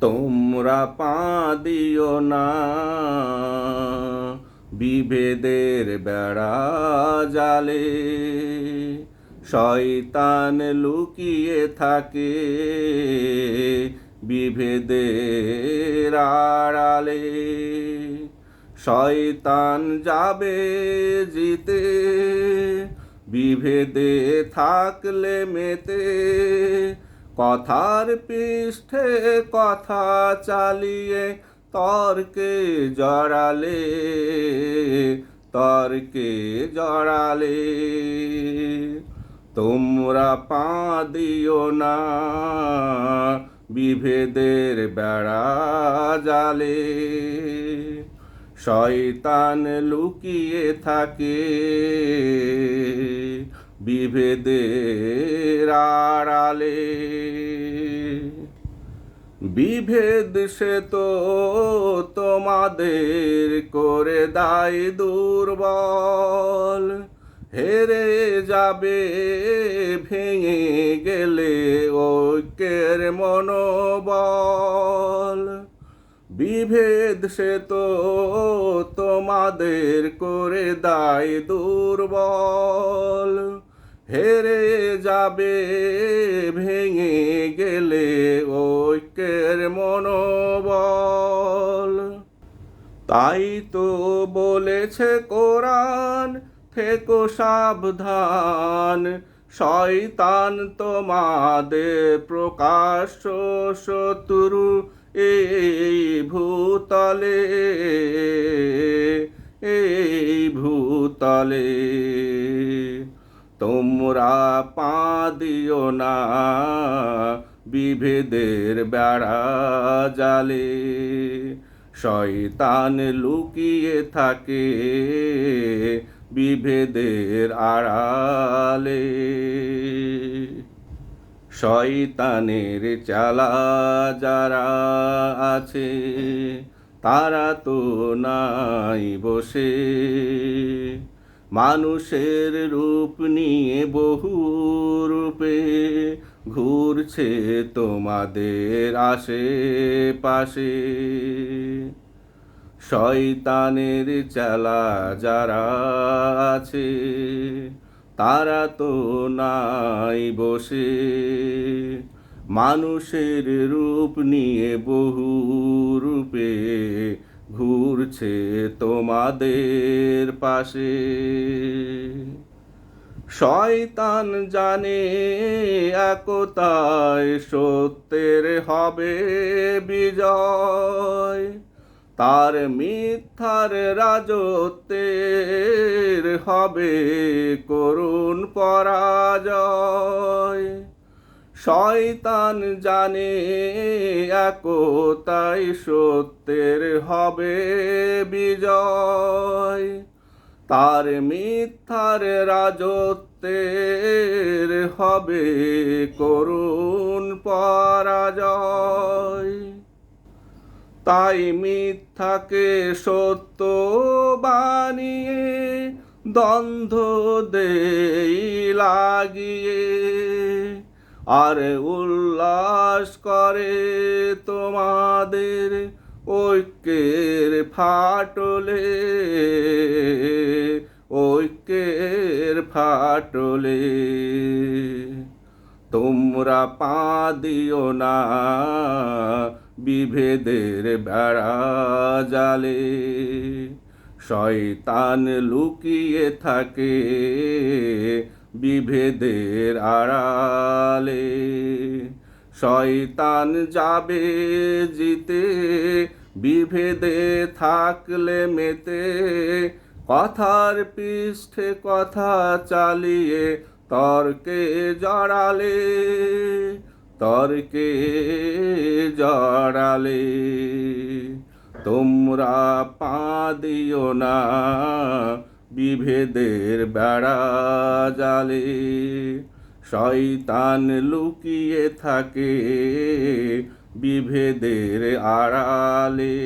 তোমরা পা দিও না। বিভেদের বেড়া জালে শয়তান লুকিয়ে থাকে বিভেদের আড়ালে। শয়তান যাবে জিতে, বিভেদে থাকলে মেতে কথার পৃষ্ঠে কথা চালিয়ে তর্কে জড়ালে তর্কে জড়ালে। তোমরা পা দিও না, বিভেদের বেড়া জালে। শয়তান লুকিয়ে থাকে বিভেদের আড়ালে বিভেদ সে তো তোমাদের করে দায় দুর্বল। হেরে যাবে, ভেঙে গেলে ঐক্যের মনোবল। বিভেদ সে তো তোমাদের করে দায় দুর্বল। হেরে যাবে, ভেঙে গেলে ঐক্যের মনোবল। তাই তো বলেছে কোরআন, থেকো সাবধান, শয়তান তোমাদের প্রকাশ্য শত্রু এই ভূতলে এই ভূতলে। তোমরা পা দিও না বিভেদের বেড়া জালে। শয়তান লুকিয়ে থাকে বিভেদের আড়ালে। শয়তানের চালা যারা আছে, তারা তো নাই বসে। মানুষের রূপ নিয়ে বহু রূপে ঘুরছে তোমাদের আশেপাশে। শয়তানের চালা যারা আছে, তারা তো নাই বসে। মানুষের রূপ নিয়ে বহু রূপে ঘুরছে তোমাদের পাশে। শয়তান জানে একতায় সত্যের হবে বিজয়। তার মিথ্যার রাজত্বের হবে করুণ পরাজয়। শয়তান জানে একতাই সত্যের হবে বিজয়। তার মিথ্যার রাজত্বের হবে করুণ পরাজয়। তাই মিথ্যাকে সত্য বানিয়ে, দ্বন্দ্ব দেই লাগিয়ে। আর উল্লাস করে তোমাদের ঐক্যের ফাটলে ঐক্যের ফাটলে। তোমরা পা দিও না বিভেদের বেড়া জালে, শয়তান লুকিয়ে থাকে বিভেদের আড়ালে। শয়তান যাবে জিতে, বিভেদে থাকলে মেতে। কথার পৃষ্ঠে কথা চালিয়ে তর্কে জড়ালে তর্কে জড়ালে। তোমরা পা দিও না বিভেদের বেড়া জালে শয়তান লুকিয়ে থাকে বিভেদের আড়ালে।